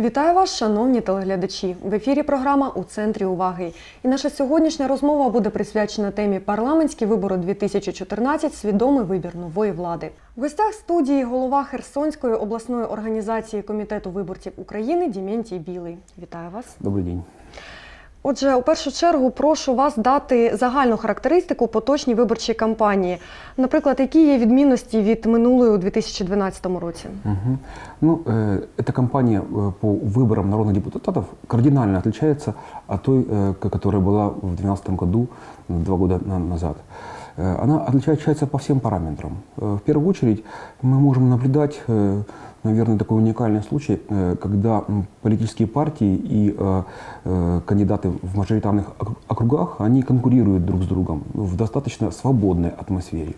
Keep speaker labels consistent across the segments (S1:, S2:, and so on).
S1: Вітаю вас, шановні телеглядачі. В ефірі програма у центрі уваги. І наша сьогоднішня розмова буде присвячена темі парламентські вибори 2014 свідомий вибір нової влади. В гостях студії голова Херсонської обласної організації комітету виборців України Діментій Білий. Вітаю вас.
S2: Добрий день.
S1: Отже, у першу чергу прошу вас дати загальну характеристику поточній виборчій кампанії. Наприклад, які є відмінності від минулої у 2012 році?
S2: Мгм. Ну, э, эта кампания э, по выборам народных депутатов кардинально отличается от той, э, к- которая была в 2012 году, два года на- назад. Э, Она отличается по всем параметрам. Э, В первую очередь мы можем наблюдать, э, Наверное, такой уникальный случай, э, когда политические партии и э, э, кандидаты в мажоритарных ок- округах, они конкурируют друг с другом в достаточно свободной атмосфере.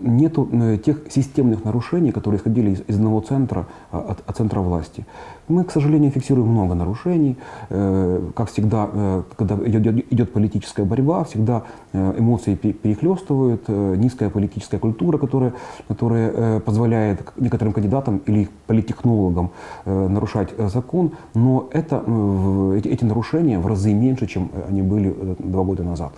S2: Нету тех системных нарушений, которые исходили из, из одного центра, а, от, от центра власти. Мы, к сожалению, фиксируем много нарушений. Э, Как всегда, э, когда идет, политическая борьба, всегда э, эмоции пе- перехлестывают, низкая политическая культура, которая, которая позволяет некоторым кандидатам или политтехнологам нарушать закон, но это, эти, нарушения в разы меньше, чем они были два года назад.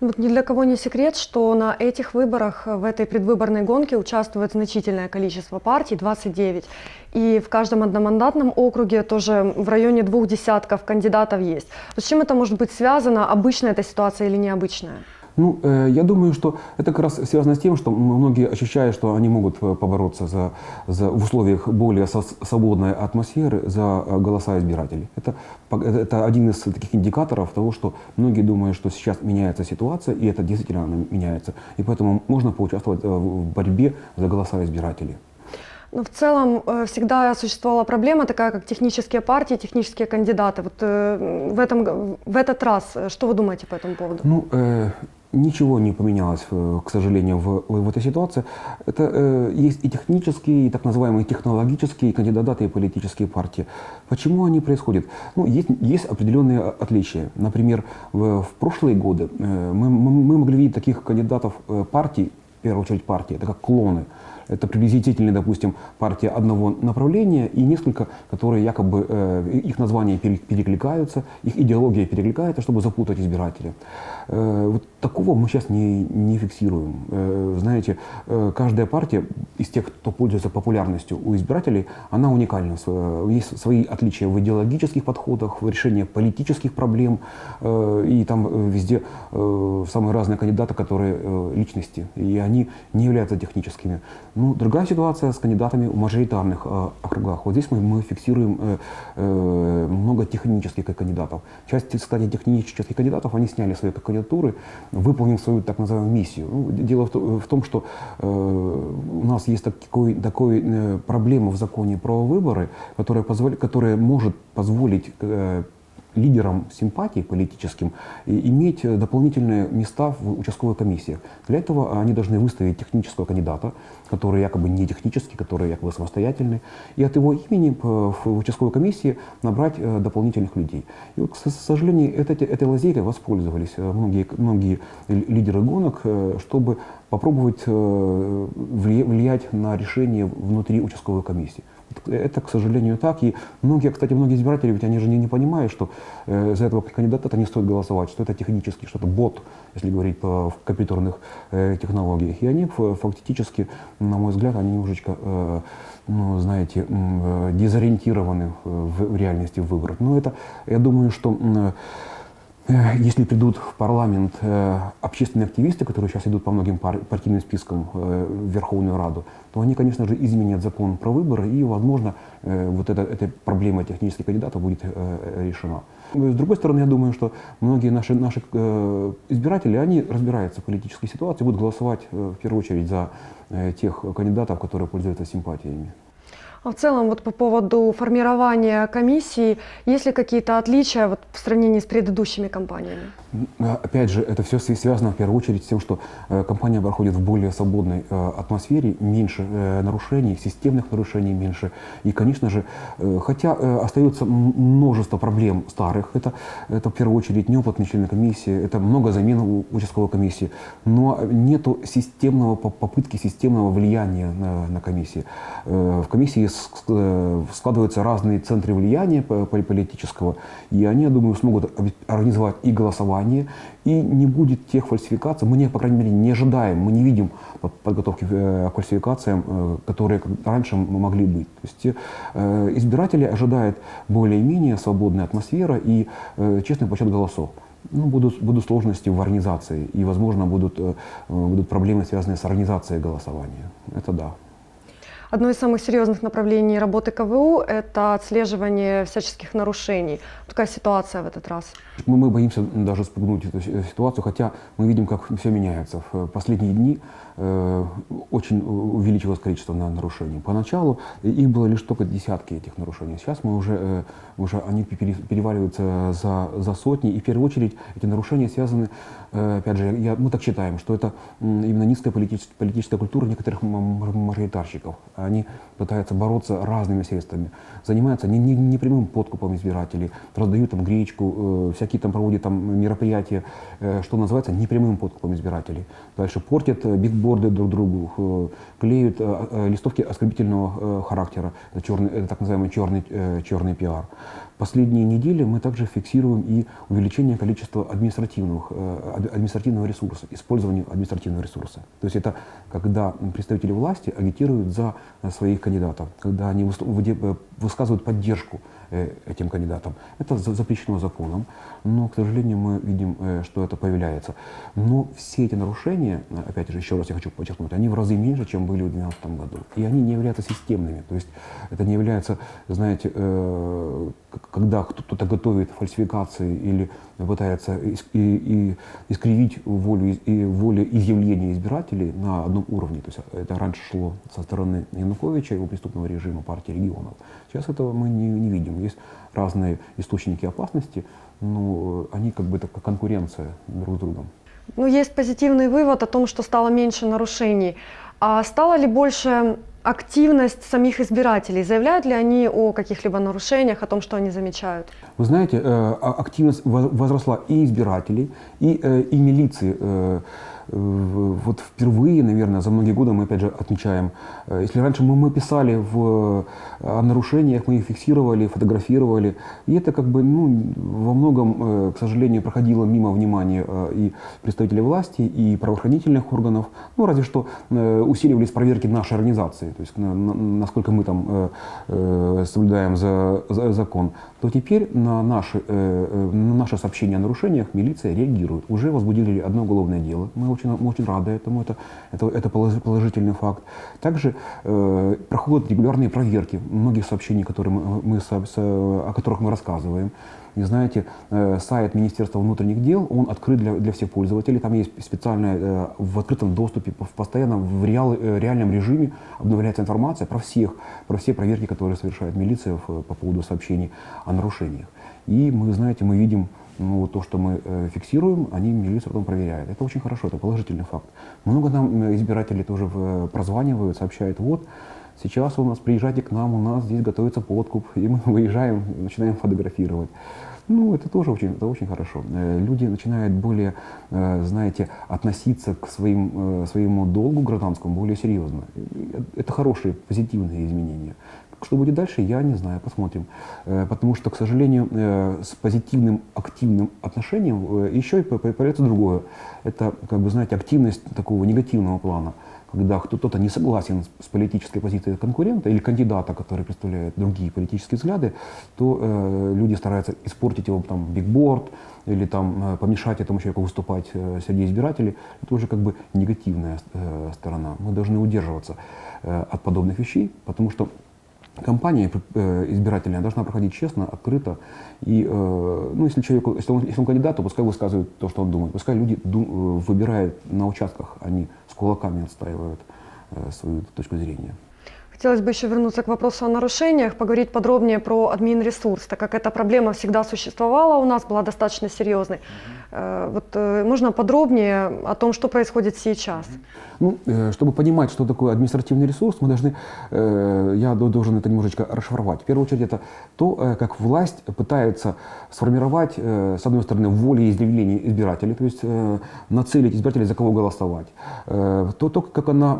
S1: Вот ни для кого не секрет, что на этих выборах, в этой предвыборной гонке участвует значительное количество партий, 29. И в каждом одномандатном округе тоже в районе двух десятков кандидатов есть. С чем это может быть связано? Обычная эта ситуация или необычная?
S2: Ну, э, я думаю, что это как раз связано с тем, что многие ощущают, что они могут э, побороться за, за, в условиях более со- свободной атмосферы за э, голоса избирателей. Это, это, один из таких индикаторов того, что многие думают, что сейчас меняется ситуация, и это действительно меняется. И поэтому можно поучаствовать в борьбе за голоса избирателей.
S1: Но в целом э, всегда существовала проблема такая, как технические партии, технические кандидаты. Вот э, в, этом, в этот раз э, что вы думаете по этому поводу?
S2: Ну, э, ничего не поменялось, к сожалению, в, в этой ситуации. Это э, есть и технические, и так называемые технологические кандидаты и политические партии. Почему они происходят? Ну, есть, есть определенные отличия. Например, в, в прошлые годы мы, мы, мы могли видеть таких кандидатов партий, в первую очередь партии, это как клоны. Это приблизительно, допустим, партия одного направления и несколько, которые якобы, э, их названия пере- перекликаются, их идеология перекликается, чтобы запутать избирателя. Э, вот такого мы сейчас не, не фиксируем. Э, знаете, каждая партия из тех, кто пользуется популярностью у избирателей, она уникальна. Есть свои отличия в идеологических подходах, в решении политических проблем, и там везде самые разные кандидаты, которые личности, и они не являются техническими. Ну, другая ситуация с кандидатами в мажоритарных э, округах. Вот здесь мы, мы фиксируем э, э, много технических кандидатов. Часть, кстати, технических кандидатов, они сняли свои кандидатуры, выполнив свою так называемую миссию. Ну, дело в, в том, что э, у нас есть такой, такой э, проблема в законе про выборы, которая, позволь, которая может позволить э, лидерам симпатий политическим иметь э, дополнительные места в участковой комиссии. Для этого они должны выставить технического кандидата, который якобы не технический, который якобы самостоятельный, и от его имени п- в участковой комиссии набрать э, дополнительных людей. И вот, к со- сожалению, этой, этой лазейкой воспользовались э, многие, многие лидеры гонок, э, чтобы попробовать э, влия- влиять на решение внутри участковой комиссии. Это, к сожалению, так. И многие, кстати, многие избиратели, ведь они же не, не понимают, что э, за этого кандидата не стоит голосовать, что это технически, что это бот, если говорить по в компьютерных э, технологиях. И они фактически, на мой взгляд, они немножечко, э, ну, знаете, э, дезориентированы в, в реальности выборов. Но это, я думаю, что э, если придут в парламент э, общественные активисты, которые сейчас идут по многим пар- партийным спискам э, в Верховную Раду, то они, конечно же, изменят закон про выборы, и, возможно, э, вот эта, эта проблема технических кандидатов будет э, решена. С другой стороны, я думаю, что многие наши, наши э, избиратели, они разбираются в политической ситуации, будут голосовать э, в первую очередь за э, тех кандидатов, которые пользуются симпатиями.
S1: А в целом, вот по поводу формирования комиссии, есть ли какие-то отличия вот, в сравнении с предыдущими кампаниями?
S2: Э, Опять же, это все связано в первую очередь с тем, что э, компания проходит в более свободной э, атмосфере, меньше нарушений, системных нарушений меньше. И, конечно же, хотя остается множество проблем старых, это, это в первую очередь неопытные члены комиссии, это много замен у участковой комиссии, но нету системного, по- попытки системного влияния на, на комиссии. В комиссии складываются разные центры влияния по- по- политического, и они, я думаю, смогут организовать и голосование, и не будет тех фальсификаций. Мы, не, по крайней мере, не ожидаем, мы не видим по- подготовки э, к фальсификациям, э, которые раньше могли быть. То есть э, избиратели ожидают более-менее свободной атмосферы и э, честный подсчет голосов. Ну, будут, будут сложности в организации, и, возможно, будут, э, э, будут проблемы, связанные с организацией голосования. Это да.
S1: Одно из самых серьезных направлений работы КВУ – это отслеживание всяческих нарушений. Какая ситуация в этот раз?
S2: Мы, мы боимся даже спугнуть эту си- ситуацию, хотя мы видим, как все меняется. В последние дни э, очень увеличилось количество на- нарушений. Поначалу их было лишь только десятки этих нарушений. Сейчас мы уже, э, уже они пере- переваливаются за, за сотни. И в первую очередь эти нарушения связаны, э, опять же, я, мы так считаем, что это именно низкая политическая, политическая культура некоторых мажоритарщиков. Они пытаются бороться разными средствами. Занимаются не, не, не прямым подкупом избирателей, раздают там гречку, э, всякие там проводят там мероприятия, э, что называется непрямым подкупом избирателей. Дальше портят э, бигборды друг другу, э, клеют э, э, листовки оскорбительного характера, это, черный, это так называемый черный, черный пиар. Последние недели мы также фиксируем и увеличение количества административных, ад- административного ресурса, использование административного ресурса. То есть это когда представители власти агитируют за своих кандидатов, когда они высказывают поддержку этим кандидатам. Это за- запрещено законом, но, к сожалению, мы видим, э, что это появляется. Но все эти нарушения, э, опять же, еще раз я хочу подчеркнуть, они в разы меньше, чем были в 2012 году. И они не являются системными. То есть это не является, знаете, э, когда кто-то готовит фальсификации или пытается искривить волю, и волю изъявления избирателей на одном уровне. То есть это раньше шло со стороны Януковича, его преступного режима, партии регионов. Сейчас этого мы не, не видим. Есть разные источники опасности, но они как бы это как конкуренция друг с другом.
S1: Ну, есть позитивный вывод о том, что стало меньше нарушений. А стала ли больше активность самих избирателей? Заявляют ли они о каких-либо нарушениях, о том, что они замечают?
S2: Вы знаете, э, а- активность во- возросла и избирателей, и, э, и милиции. Вот впервые, наверное, за многие годы мы опять же отмечаем, э, если раньше мы, мы писали в, э, о нарушениях, мы их фиксировали, фотографировали, и это как бы ну, во многом, э, к сожалению, проходило мимо внимания и представителей власти, и правоохранительных органов, ну разве что усиливались проверки нашей организации, то есть на- на- насколько мы там э, соблюдаем за, за- закон, то теперь на наши, э, на наши сообщения о нарушениях милиция реагирует. Уже возбудили одно уголовное дело. Мы очень, мы очень рады этому, это, это, это полож- положительный факт. Также э, проходят регулярные проверки многих сообщений, которые мы, мы о которых мы рассказываем. И знаете, э, сайт Министерства внутренних дел, он открыт для, для всех пользователей. Там есть специальная э, в открытом доступе, в- постоянно в реал- э, реальном режиме обновляется информация про всех, про все проверки, которые совершает милиция по поводу сообщений о нарушениях. И мы, знаете, мы видим ну, то, что мы э, фиксируем, они милиция потом проверяет. Это очень хорошо, это положительный факт. Много нам э, избирателей тоже в- прозванивают, сообщают, вот, сейчас у нас приезжайте к нам, у нас здесь готовится подкуп, и мы выезжаем, начинаем фотографировать. Ну, это тоже очень, это очень хорошо. Э, Люди начинают более, э, знаете, относиться к своим, э, своему долгу гражданскому более серьезно. Это хорошие, позитивные изменения. Что будет дальше, я не знаю, посмотрим. Э, Потому что, к сожалению, э, с позитивным, активным отношением э, еще и по- по- появляется другое. Это, как бы, знаете, активность такого негативного плана когда кто-то не согласен с- политической позицией конкурента или кандидата, который представляет другие политические взгляды, то э, люди стараются испортить его там бигборд или там помешать этому человеку выступать э, среди избирателей. Это уже как бы негативная э, сторона. Мы должны удерживаться э, от подобных вещей, потому что кампания э, избирательная должна проходить честно, открыто. И, э, ну, если, человеку, если, он, если он кандидат, то пускай высказывает то, что он думает. Пускай люди дум- э, выбирают на участках, они с кулаками отстаивают свою точку зрения.
S1: Хотелось бы еще вернуться к вопросу о нарушениях, поговорить подробнее про админресурс, так как эта проблема всегда существовала у нас, была достаточно серьезной. Э, Вот э, можно подробнее о том, что происходит сейчас?
S2: Ну, э, чтобы понимать, что такое административный ресурс, мы должны, я до- должен это немножечко расшифровать. В первую очередь это то, как власть пытается сформировать, с одной стороны, волеизъявление избирателей, то есть нацелить избирателей, за кого голосовать. То, то как она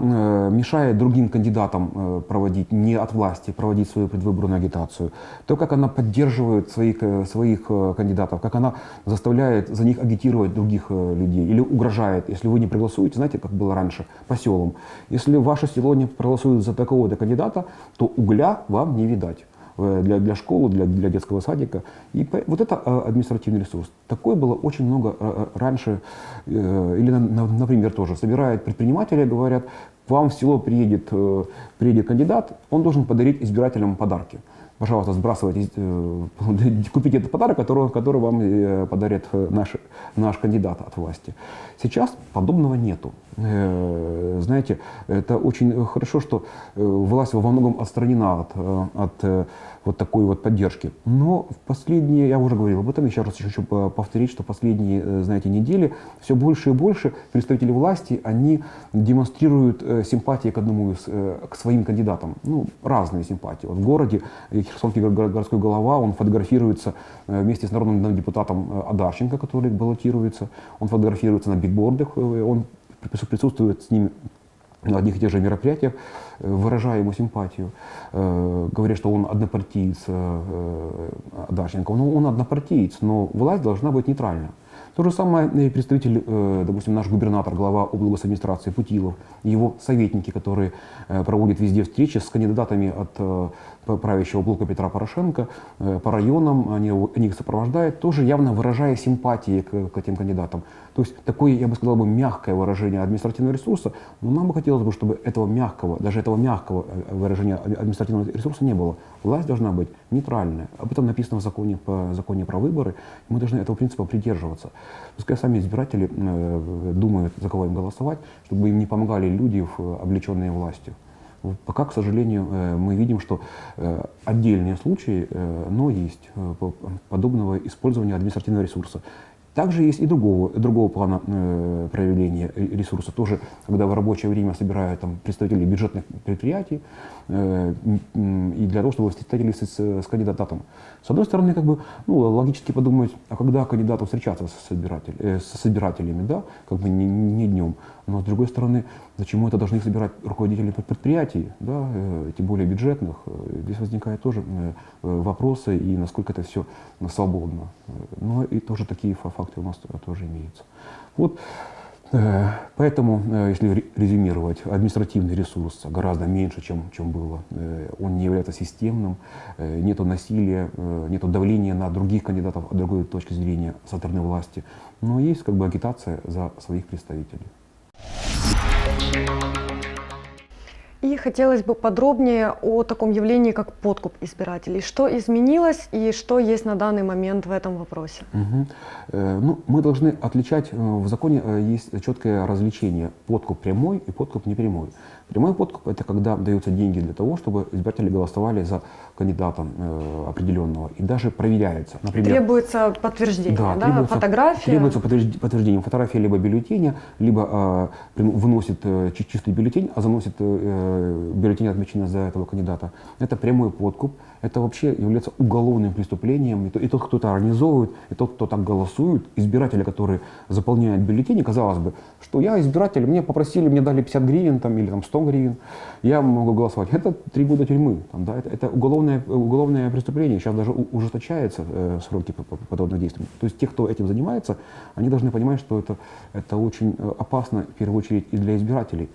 S2: мешает другим кандидатам проводить, не от власти, проводить свою предвыборную агитацию, то, как она поддерживает своих, э, своих э, кандидатов, как она заставляет за них агитировать других э, людей или угрожает, если вы не проголосуете, знаете, как было раньше, по селам. Если ваше село не проголосует за такого-то кандидата, то угля вам не видать для, для школы, для, для детского садика. И вот это административный ресурс. Такое было очень много раньше. Или, на- на- например, тоже собирают предприниматели, говорят, вам в село приедет, э, приедет кандидат, он должен подарить избирателям подарки. Пожалуйста, сбрасывайте, э, купите этот подарок, который, который вам э, подарит наш, наш кандидат от власти. Сейчас подобного нету. Знаете, это очень хорошо, что власть во многом отстранена от, от вот такой вот поддержки. Но в последние, я уже говорил об этом, еще раз хочу по- повторить, что последние, э, знаете, недели все больше и больше представители власти, они демонстрируют э, симпатии к одному из, э, к своим кандидатам. Ну, разные симпатии. Вот в городе э, Херсонский горо- городской голова, он фотографируется э, вместе с народным депутатом э, Адарченко, который баллотируется, он фотографируется на бигбордах, э, он прису- присутствует с ними на одних и тех же мероприятиях, э, выражая ему симпатию, э, говоря, что он однопартиец э, э, Адарченко. Ну, он однопартиец, но власть должна быть нейтральна. То же самое и представитель, допустим, наш губернатор, глава облгосадминистрации Путилов, и его советники, которые проводят везде встречи с кандидатами от правящего блока Петра Порошенко э, по районам, они, они их сопровождают, тоже явно выражая симпатии к, к этим кандидатам. То есть такое, я бы сказал, бы, мягкое выражение административного ресурса, но нам бы хотелось бы, чтобы этого мягкого, даже этого мягкого э, выражения ад- административного ресурса не было. Власть должна быть нейтральная. Об этом написано в законе, по законе про выборы. Мы должны этого принципа придерживаться. Пускай сами избиратели э, думают, за кого им голосовать, чтобы им не помогали люди, в- облеченные властью. Пока, к сожалению, э, мы видим, что э, отдельные случаи, э, но есть по- подобного использования административного ресурса. Также есть и другого, другого плана э, проявления ре- ресурса. Тоже, когда в рабочее время собирают там, представителей бюджетных предприятий, и для того, чтобы встретились с, с кандидатом. С одной стороны, как бы, ну, логически подумать, а когда кандидату встречаться с, собиратель, э, с собирателями, да, как бы не, не днем. Но с другой стороны, зачем это должны собирать руководители пред- предприятий, да, э, тем более бюджетных. Э, Здесь возникают тоже э, э, вопросы, и насколько это все свободно. Э, Но и тоже такие фа- факты у нас тоже имеются. Вот Э, Поэтому, э, если ре- резюмировать, административный ресурс гораздо меньше, чем, чем было. Э, Он не является системным, э, нету насилия, э, нету давления на других кандидатов от другой точки зрения со стороны власти. Но есть как бы агитация за своих представителей.
S1: И хотелось бы подробнее о таком явлении, как подкуп избирателей. Что изменилось и что есть на данный момент в этом вопросе?
S2: Э, Ну, мы должны отличать, э, в законе э, есть четкое различение подкуп прямой и подкуп непрямой. Прямой подкуп – это когда даются деньги для того, чтобы избиратели голосовали за кандидата э, определенного. И даже проверяется. Например,
S1: Требуется подтверждение, да,
S2: требуется,
S1: фотография.
S2: Требуется подтвержд- подтверждение фотографии либо бюллетеня, либо э, выносит э, чи- чистый бюллетень, а заносит э, бюллетень отмеченный за этого кандидата. Это прямой подкуп. Это вообще является уголовным преступлением. И, то- и тот, кто это организовывает, и тот, кто так голосует, избиратели, которые заполняют бюллетени, казалось бы, что я избиратель, мне попросили, мне дали 50 гривен там, или там, 100 гривен, я могу голосовать. Это три года тюрьмы. Там, да, это, это уголовное, уголовное преступление. Сейчас даже ужесточаются э, сроки по- по- подобных действий. То есть те, кто этим занимается, они должны понимать, что это, это очень э, опасно, в первую очередь, и для избирателей,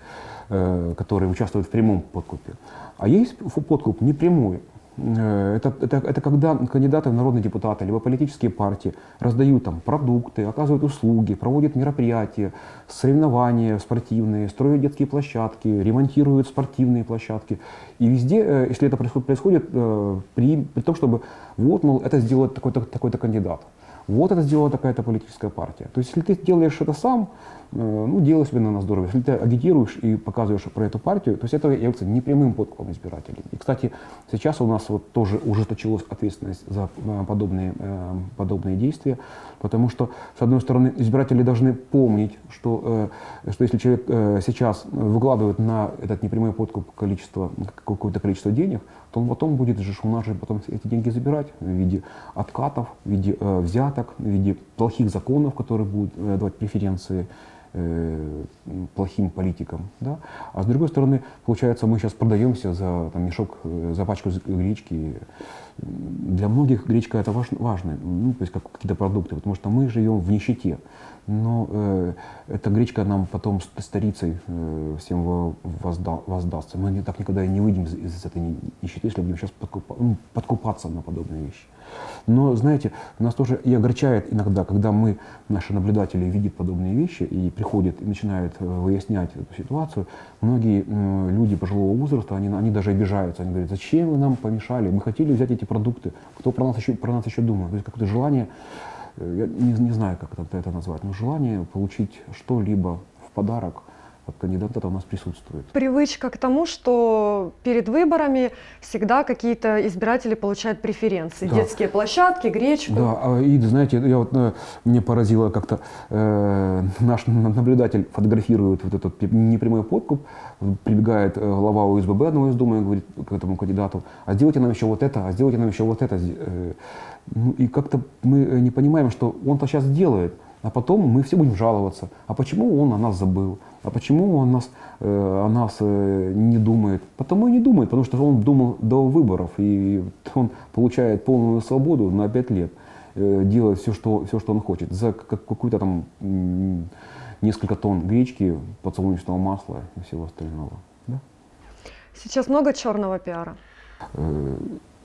S2: э, которые участвуют в прямом подкупе. А есть подкуп непрямой. Э, Это, это, это когда кандидаты в народные депутаты, либо политические партии раздают там продукты, оказывают услуги, проводят мероприятия, соревнования спортивные, строят детские площадки, ремонтируют спортивные площадки. И везде, э, если это происходит, происходит э, при, при том, чтобы вот, мол, это сделает такой-то такой кандидат. Вот это сделала такая-то политическая партия. То есть, если ты делаешь это сам, ну, делай себе на здорово. Если ты агитируешь и показываешь про эту партию, то есть это является непрямым подкупом избирателей. И, кстати, сейчас у нас вот тоже ужесточилась ответственность за э, подобные, э, подобные действия, потому что, с одной стороны, избиратели должны помнить, что, э, что если человек э, сейчас выкладывает на этот непрямой подкуп количество, какое-то количество денег, то он потом будет же у нас же потом эти деньги забирать в виде откатов, в виде э, взяток, в виде плохих законов, которые будут э, давать преференции э, плохим политикам. Да? А с другой стороны, получается, мы сейчас продаемся за там, мешок, э, за пачку гречки. Для многих гречка это важ- важно, ну, то есть как какие-то продукты, потому что мы живем в нищете. Но э, эта гречка нам потом старицей э, всем во- возда- воздастся. Мы так никогда и не выйдем из, из этой ни- нищеты, если будем сейчас подкупа- ну, подкупаться на подобные вещи. Но, знаете, нас тоже и огорчает иногда, когда мы, наши наблюдатели, видят подобные вещи и приходят и начинают э, выяснять эту ситуацию. Многие м, люди пожилого возраста, они, они даже обижаются. Они говорят, зачем вы нам помешали? Мы хотели взять эти продукты. Кто про нас еще, про нас еще думает? То есть какое-то желание, э, я не, не знаю, как это, это назвать, но желание получить что-либо в подарок от кандидата у нас присутствует.
S1: Привычка к тому, что перед выборами всегда какие-то избиратели получают преференции.
S2: Да.
S1: Детские площадки, гречку.
S2: Да, а, и знаете, я вот, э, мне поразило как-то э, наш наблюдатель фотографирует вот этот непрямой подкуп, прибегает э, глава УСББ одного из дома и говорит к этому кандидату, а сделайте нам еще вот это, а сделайте нам еще вот это. Э». Ну, и как-то мы не понимаем, что он-то сейчас делает, а потом мы все будем жаловаться. А почему он о нас забыл? А почему он нас, э, о нас э, не думает? Потому и не думает, потому что он думал до выборов, и он получает полную свободу на пять лет э, делать все что, все, что он хочет. За как- какую-то там несколько тонн гречки, подсолнечного масла и всего остального. Да?
S1: Сейчас много черного пиара.
S2: Э,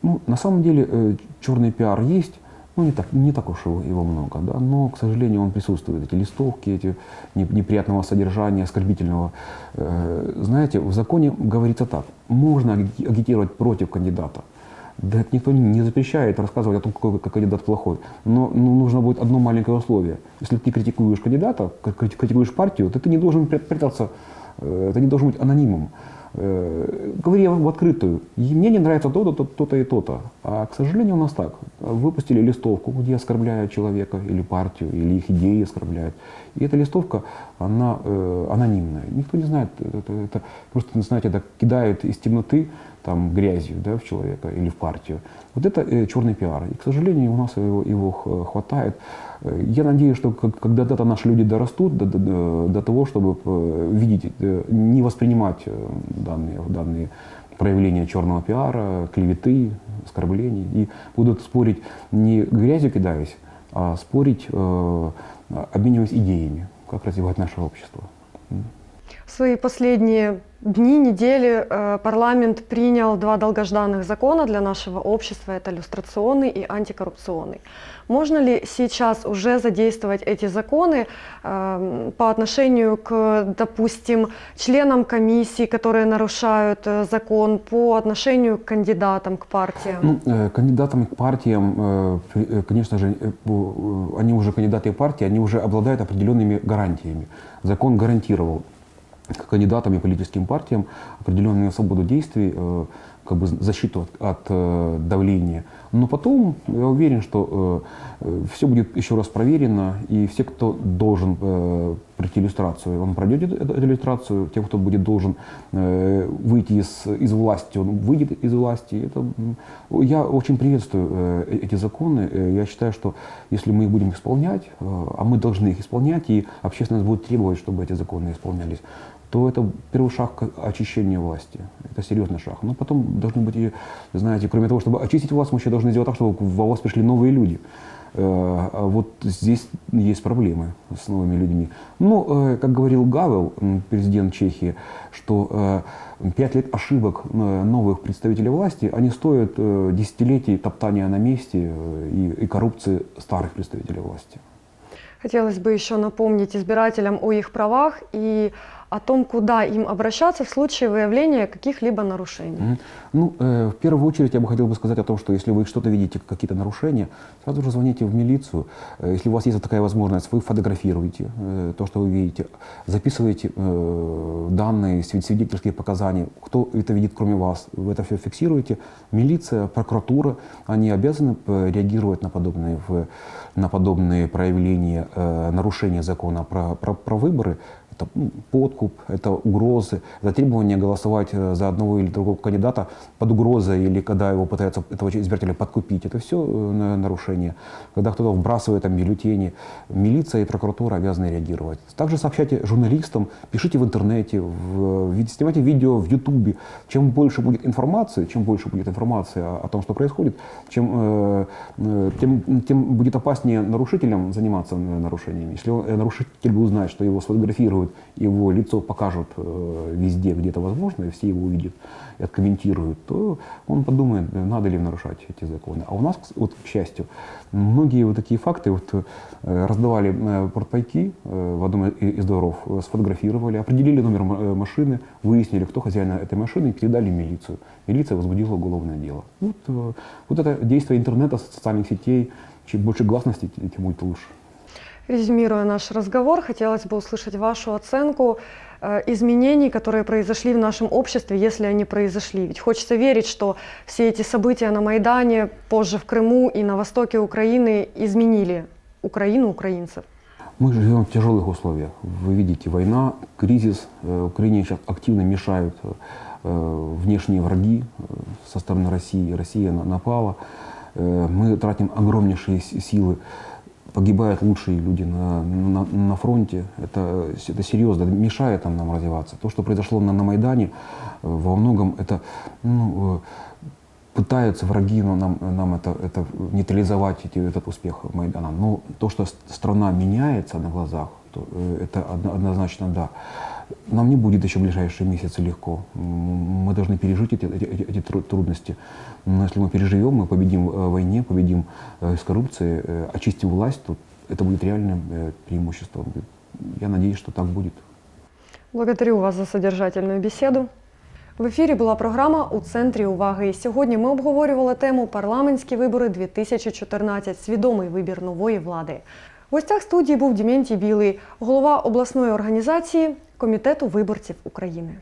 S2: Ну, на самом деле э, черный пиар есть, ну не так, не так уж его, много, да, но, к сожалению, он присутствует. Эти листовки, эти не- неприятного содержания, оскорбительного. Э, Знаете, в законе говорится так, можно аги- агитировать против кандидата. Да никто не- запрещает рассказывать о том, какой как кандидат плохой. Но ну, нужно будет одно маленькое условие. Если ты критикуешь кандидата, критикуешь партию, то ты не должен пря- прятаться, э, ты не должен быть анонимом. Э, Говори в открытую. Мне не нравится то-то, то- то-то и то-то. А, к сожалению, у нас так. Выпустили листовку, где оскорбляют человека или партию, или их идеи оскорбляют. И эта листовка, она э, анонимная. Никто не знает. Это, это просто, знаете, это кидают из темноты там, грязью да, в человека или в партию. Вот это э, черный пиар. И, к сожалению, у нас его, его х- хватает. Э, Я надеюсь, что когда-то наши люди дорастут до, до- до того, чтобы э, видеть, э, не воспринимать э, данные, данные проявления черного пиара, клеветы, оскорблений. И будут спорить не грязью кидаясь, а спорить, э, обмениваясь идеями, как развивать наше общество. М.
S1: Свои последние дни, недели э, парламент принял два долгожданных закона для нашего общества. Это люстрационный и антикоррупционный. Можно ли сейчас уже задействовать эти законы э, по отношению к, допустим, членам комиссий, которые нарушают э, закон, по отношению к кандидатам, к партиям?
S2: Ну, кандидатам к партиям, конечно же, они уже кандидаты партии, они уже обладают определенными гарантиями. Закон гарантировал кандидатам и политическим партиям определенную свободу действий, э, как бы защиту от, от, э, давления. Но потом я уверен, что все будет еще раз проверено, и все, кто должен э, пройти иллюстрацию, он пройдет эту, эту иллюстрацию, те, кто будет должен э, выйти из, из власти, он выйдет из власти. Это, я очень приветствую э, эти законы. Э, Я считаю, что если мы их будем исполнять, э, а мы должны их исполнять, и общественность будет требовать, чтобы эти законы исполнялись, то это первый шаг к очищению власти. Это серьезный шаг. Но потом должны быть и, знаете, кроме того, чтобы очистить власть, мы еще должны сделать так, чтобы во власть пришли новые люди. Э, А вот здесь есть проблемы с новыми людьми. Ну, э, как говорил Гавел, президент Чехии, что э, пять лет ошибок новых представителей власти, они стоят десятилетий топтания на месте и, и коррупции старых представителей власти.
S1: Хотелось бы еще напомнить избирателям о их правах и о том, куда им обращаться в случае выявления каких-либо нарушений.
S2: Ну, э, в первую очередь я бы хотел бы сказать о том, что если вы что-то видите, какие-то нарушения, сразу же звоните в милицию. Э, если у вас есть такая возможность, вы фотографируете э, то, что вы видите, записываете э, данные, свид- свидетельские показания, кто это видит, кроме вас, вы это все фиксируете. Милиция, прокуратура, они обязаны э, реагировать на подобные, на подобные проявления э, нарушения закона про, про, про выборы. Это подкуп, это угрозы, это требование голосовать э, за одного или другого кандидата под угрозой или когда его пытаются этого избирателя подкупить. Это все нарушение. Когда кто-то вбрасывает там бюллетени, милиция и прокуратура обязаны реагировать. Также сообщайте журналистам, пишите в интернете, в, ви- снимайте видео в Ютубе. Чем больше будет информации, чем больше будет информации о, о том, что происходит, чем, э, э, тем, тем будет опаснее нарушителям заниматься э, нарушениями. Если он- э, нарушитель знать, что его сфотографируют, его лицо покажут э, везде, где это возможно, и все его увидят и откомментируют, то он подумает, э, надо ли нарушать эти законы. А у нас, вот, к счастью, многие вот такие факты вот, э, раздавали портпайки в одном из дворов, сфотографировали, определили номер машины, выяснили, кто хозяин этой машины, и передали милицию. Милиция возбудила уголовное дело. Вот, вот это действие интернета, социальных сетей, чем больше гласности, тем будет лучше.
S1: Резюмируя наш разговор, хотелось бы услышать вашу оценку э, изменений, которые произошли в нашем обществе, если они произошли. Ведь хочется верить, что все эти события на Майдане, позже в Крыму и на востоке Украины изменили Украину, украинцев.
S2: Мы живем в тяжелых условиях. Вы видите, война, кризис. Э, Украине сейчас активно мешают э, внешние враги со стороны России. Россия на- напала. Мы тратим огромнейшие силы. Погибают лучшие люди на, на, на фронте. Это, это серьезно, это мешает нам, нам развиваться. То, что произошло на, на Майдане, э, во многом это ну, э, пытаются враги ну, нам, нам это, это нейтрализовать эти- этот успех Майдана. Но то, что страна меняется на глазах, то, э, это одно- однозначно да. Нам не будет еще в ближайшие месяцы легко. М, Мы должны пережить эти, эти- эти- эти тру- трудности. Но если мы переживем, мы победим э, в войне, победим э, с коррупцией, э, очистим власть, то это будет реальным э, преимуществом. Я надеюсь, что так будет.
S1: Благодарю вас за содержательную бесіду. В ефірі була програма у центрі уваги. І сьогодні ми обговорювали тему парламентські вибори 2014 свідомий вибір нової влади. В гостях студії був Діментій Білий, голова обласної організації Комітету виборців України.